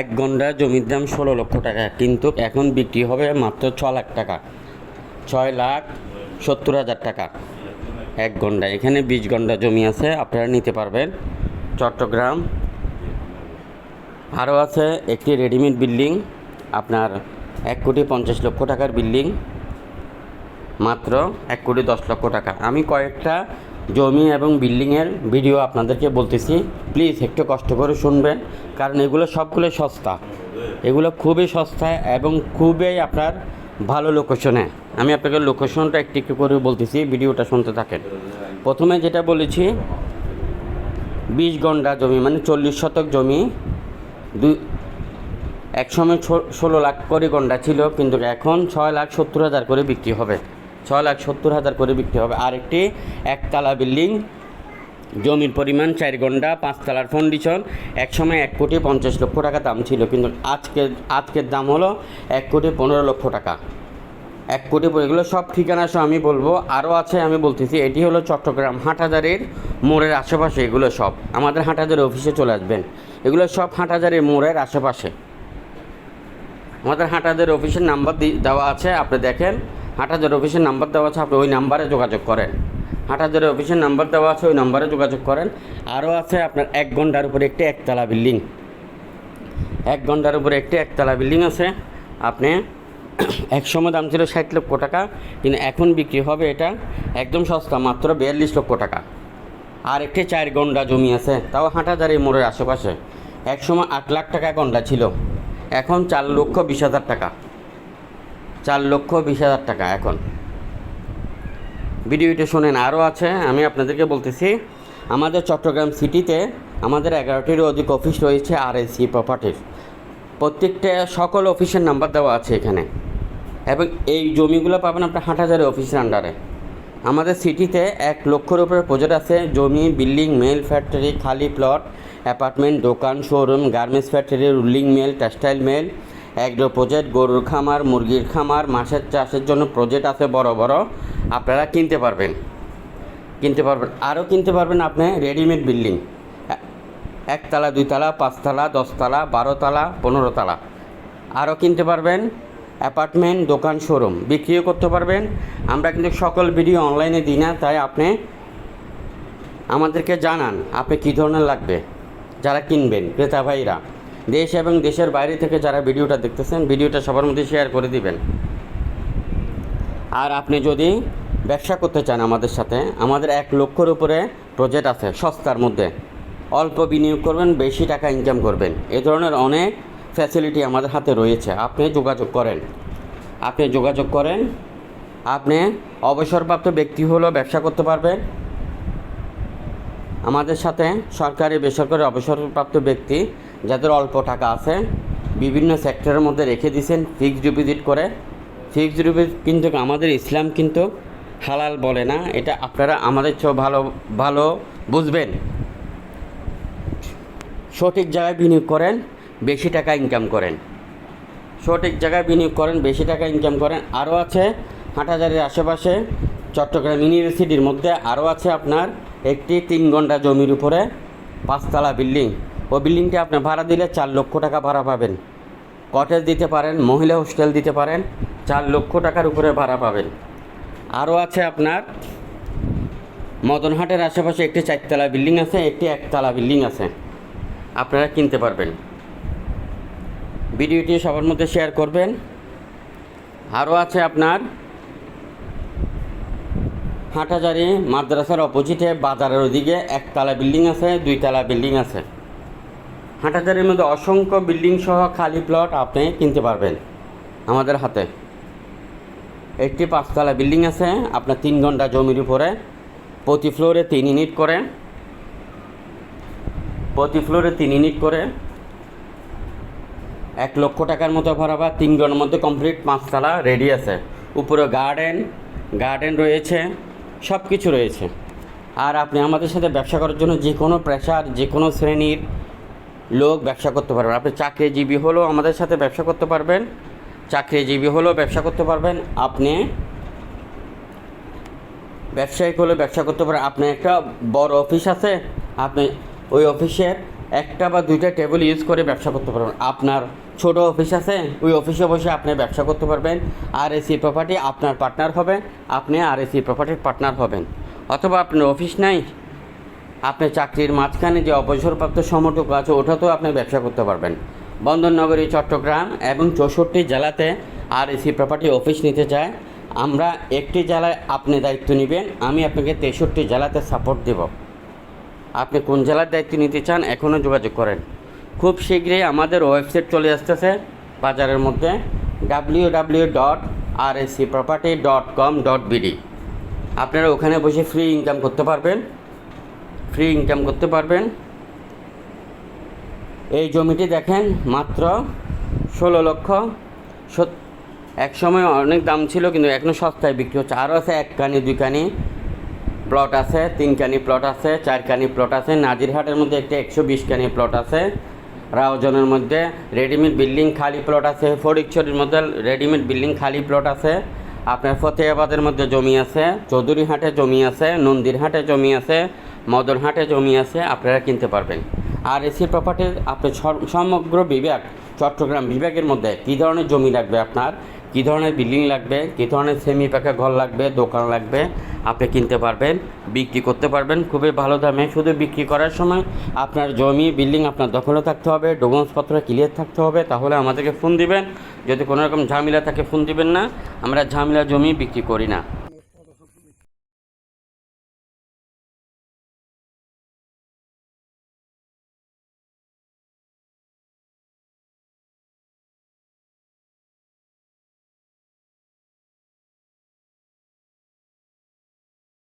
এক গন্ডা জমির দাম ষোলো লক্ষ টাকা, কিন্তু এখন বিক্রি হবে মাত্র ছ লাখ টাকা। ছয় লাখ সত্তর হাজার টাকা। এক গন্ডা এখানে বিশ গন্ডা জমি আছে, আপনারা নিতে পারবেন। চট্টগ্রাম, আরও আছে একটি রেডিমেড বিল্ডিং, আপনার এক কোটি পঞ্চাশ লক্ষ টাকার বিল্ডিং, মাত্র এক কোটি দশ লক্ষ টাকা। আমি কয়েকটা জমি এবং বিল্ডিংয়ের ভিডিও আপনাদেরকে বলতেছি। প্লিজ একটু কষ্ট করে শুনবেন, কারণ এগুলো সবগুলো সস্তা। এগুলো খুবই সস্তা এবং খুবই আপনার ভালো লোকেশনে আমি আপনাকে লোকেশনটা একটু একটু করে বলতেছি, ভিডিওটা শুনতে থাকেন। প্রথমে যেটা বলেছি, বিশ গন্ডা জমি মানে চল্লিশ শতক জমি। দুই, একসময় ষোলো লাখ করে গন্ডা ছিল, কিন্তু এখন ছয় লাখ সত্তর হাজার করে বিক্রি হবে। ছয় লাখ সত্তর হাজার করে বিক্রি হবে। আরেকটি একতলা বিল্ডিং, জমির পরিমাণ চার গন্ডা পাঁচতলার ফাউন্ডেশন একসময় এক কোটি পঞ্চাশ লক্ষ টাকা দাম ছিল, কিন্তু আজকে আজকের দাম হলো এক কোটি পনেরো লক্ষ টাকা। এক কোটি এগুলো সব ঠিকানা সহ আমি বলব। আরও আছে, আমি বলতেছি, এটি হলো চট্টগ্রাম হাটহাজারের মোড়ের আশেপাশে, এগুলো সব। আমাদের হাটহাজারের অফিসে চলে আসবেন। এগুলো সব হাটহাজারের মোড়ের আশেপাশে। আমাদের হাটাদের অফিসের নাম্বার দেওয়া আছে, আপনি দেখেন। হাটাদের অফিসের নাম্বার দেওয়া আছে, আপনি ওই নাম্বারে যোগাযোগ করেন। হাটাদের অফিসের নাম্বার দেওয়া আছে, ওই নাম্বারে যোগাযোগ করেন। আরও আছে আপনার এক ঘণ্টার উপরে একটি একতলা বিল্ডিং। এক ঘণ্টার উপরে একটি একতলা বিল্ডিং আছে। আপনি এক সময় দাম ছিল ষাট লক্ষ টাকা, কিন্তু এখন বিক্রি হবে এটা একদম সস্তা, মাত্র বিয়াল্লিশ লক্ষ টাকা। আর একটি চার গন্ডা জমি আছে, তাও হাটাজারি মোড়ের আশেপাশে। এক সময় আট লাখ টাকা গন্ডা ছিল। এখন চার লক্ষ বিশ হাজার টাকা। চার লক্ষ বিশ হাজার টাকা এখন। ভিডিওটি শোনেন, আরও আছে, আমি আপনাদেরকে বলতেছি, আমাদের চট্টগ্রাম সিটিতে আমাদের এগারোটির অধিক অফিস রয়েছে আর এসি প্রপার্টির। প্রত্যেকটা সকল অফিসের নাম্বার দেওয়া আছে এখানে। এবং এই জমিগুলো পাবেন আপনার হাট হাটহাজারি অফিসের আন্ডারে। আমাদের সিটিতে এক লক্ষের উপরে প্রজেক্ট আছে, জমি, বিল্ডিং, মেল, ফ্যাক্টরি, খালি প্লট, অ্যাপার্টমেন্ট, দোকান, showroom, garments factory, rolling mill, textile mill agro project গরুর খামার, মুরগির খামার, মাছের চাষের জন্য প্রজেক্ট আছে বড় বড়। আপনারা কিনতে পারবেন। কিনতে পারবেন। আরও কিনতে পারবেন আপনি রেডিমেড বিল্ডিং একতলা, দুইতলা, পাঁচতলা, দশতলা, বারোতলা, পনেরোতলা। আরও কিনতে পারবেন অ্যাপার্টমেন্ট দোকান শোরুম বিক্রিও করতে পারবেন। আমরা কিন্তু সকল ভিডিও অনলাইনে দিই না, তাই আপনি আমাদেরকে জানান, আপনি কী ধরনের লাগবে? যারা কিনবেন, ক্রেতা ভাইরা। দেশ এবং দেশের বাইরে থেকে যারা ভিডিওটা দেখতেছেন, ভিডিওটা সবার মধ্যে শেয়ার করে দিবেন। আর আপনি যদি ব্যবসা করতে চান আমাদের সাথে, আমাদের এক লক্ষর উপরে প্রজেক্ট আছে সস্তার মধ্যে। অল্প বিনিয়োগ করবেন, বেশি টাকা ইনকাম করবেন। এ ধরনের অনেক ফ্যাসিলিটি আমাদের হাতে রয়েছে। আপনি যোগাযোগ করেন। আপনি যোগাযোগ করেন। আপনি অবসরপ্রাপ্ত ব্যক্তি হলেও ব্যবসা করতে পারবেন। আমাদের সাথে সরকারি, বেসরকারি অবসরপ্রাপ্ত ব্যক্তি যাদের অল্প টাকা আছে, বিভিন্ন সেক্টরের মধ্যে রেখে দিয়েছেন ফিক্সড ডিপোজিট করে। ফিক্সড ডিপোজিট কিন্তু আমাদের ইসলাম কিন্তু হালাল বলে না, এটা আপনারা আমাদের চেয়েও ভালো ভালো বুঝবেন। সঠিক জায়গায় বিনিয়োগ করেন, বেশি টাকা ইনকাম করেন। সঠিক জায়গায় বিনিয়োগ করেন, বেশি টাকা ইনকাম করেন। আরও আছে হাটহাজারের আশেপাশে, চট্টগ্রাম ইউনিভার্সিটির মধ্যে আরও আছে আপনার একটি তিন ঘণ্টা জমির উপরে পাঁচতলা বিল্ডিং। ওই বিল্ডিংটি আপনি ভাড়া দিলে চার লক্ষ টাকা ভাড়া পাবেন। কটেজ দিতে পারেন, মহিলা হোস্টেল দিতে পারেন, চার লক্ষ টাকার উপরে ভাড়া পাবেন। আরও আছে আপনার, মদনহাটের আশেপাশে একটি চারতলা বিল্ডিং আছে, একটি একতলা বিল্ডিং আছে। আপনারা কিনতে পারবেন। ভিডিওটি সবার মধ্যে শেয়ার করবেন। আরও আছে আপনার, হাটহাজারি মাদ্রাসার অপোজিটে বাজারের ওদিকে একতলা বিল্ডিং আছে, দুইতলা বিল্ডিং আছে। হাটহাজারির মধ্যে অসংখ্য বিল্ডিং সহ খালি প্লট আপনি কিনতে পারবেন আমাদের হাতে। একটি পাঁচতলা বিল্ডিং আছে, আপনার তিন ঘণ্টা জমির উপরে। প্রতি ফ্লোরে তিন ইউনিট করে। প্রতি ফ্লোরে তিন ইউনিট করে। এক লক্ষ টাকার মতো ভাড়া বা তিন জনের মধ্যে কমপ্লিট পাঁচতলা রেডি আছে। উপরে গার্ডেন গার্ডেন রয়েছে সব কিছু রয়েছে। আর আপনি আমাদের সাথে ব্যবসা করার জন্য যে কোনো প্রেশার যে কোনো শ্রেণির লোক ব্যবসা করতে পারবেন। আপনি চাকরিজীবী হলেও আমাদের সাথে ব্যবসা করতে পারবেন। চাকরিজীবী হলেও ব্যবসা করতে পারবেন। আপনি ব্যবসায়িক হলে ব্যবসা করতে পারেন। আপনার একটা বড় অফিস আছে, আপনি ওই অফিসের একটা বা দুইটা টেবিল ইউজ করে ব্যবসা করতে পারবেন। আপনার ছোট অফিস আছে, ওই অফিসে বসে আপনি ব্যবসা করতে পারবেন। আর এসি প্রপার্টি আপনার পার্টনার হবে, আপনি আর এসি প্রপার্টির পার্টনার হবেন। অথবা আপনার অফিস নাই আপনি চাকরির মাঝখানে যে অবসরপ্রাপ্ত সময়টুকু আছে, ওটাতেও আপনি ব্যবসা করতে পারবেন। বন্দরনগরী, চট্টগ্রাম এবং চৌষট্টি জেলাতে আর এসি প্রপার্টি অফিস নিতে চায়। আমরা একটি জেলায় আপনি দায়িত্ব নেবেন, আমি আপনাকে তেষট্টি জেলাতে সাপোর্ট দেব। আপনি কোন জেলার দায়িত্ব নিতে চান, এখনও যোগাযোগ করেন। খুব শীঘ্রই আমাদের ওয়েবসাইট চলে আসতেছে বাজারের মধ্যে W W dot R AC property dot com dot BD আপনারা ওখানে বসে ফ্রি ইনকাম করতে পারবেন। ফ্রি ইনকাম করতে পারবেন। এই জমিটি দেখেন, মাত্র ষোলো লক্ষ এক সময় অনেক দাম ছিল, কিন্তু এখনও সস্তায় বিক্রি হচ্ছে। আরও আছে এক কানি, দুই কানি প্লট আছে, তিন কানি প্লট আছে, চার কানি প্লট আছে। নাজিরহাটের মধ্যে একটা একশো বিশ কানি প্লট আছে। রাওজনের মধ্যে রেডিমেড বিল্ডিং খালি প্লট আছে। ফরিকছড়ির মধ্যে রেডিমেড বিল্ডিং খালি প্লট আছে। আপনার ফতেহাবাদের মধ্যে জমি আছে, চৌধুরীহাটে জমি আছে, নন্দীরহাটে জমি আছে। মদনহাটে জমি আছে, আপনারা কিনতে পারবেন। আর এসি প্রপার্টির আপনি সমগ্র বিভাগ, চট্টগ্রাম বিভাগের মধ্যে কী ধরনের জমি লাগবে আপনার? কী ধরনের বিল্ডিং লাগবে? কী ধরনের সেমি পাকা ঘর লাগবে? দোকান লাগবে? আপনি কিনতে পারবেন, বিক্রি করতে পারবেন খুবই ভালো দামে। শুধু বিক্রি করার সময় আপনার জমি বিল্ডিং আপনার দখলে থাকতে হবে, ডকুমেন্টসপত্র ক্লিয়ার থাকতে হবে, তাহলে আমাদেরকে ফোন দিবেন। যদি কোনো রকম ঝামেলা থাকে ফোন দিবেন না। আমরা ঝামেলা জমি বিক্রি করি না।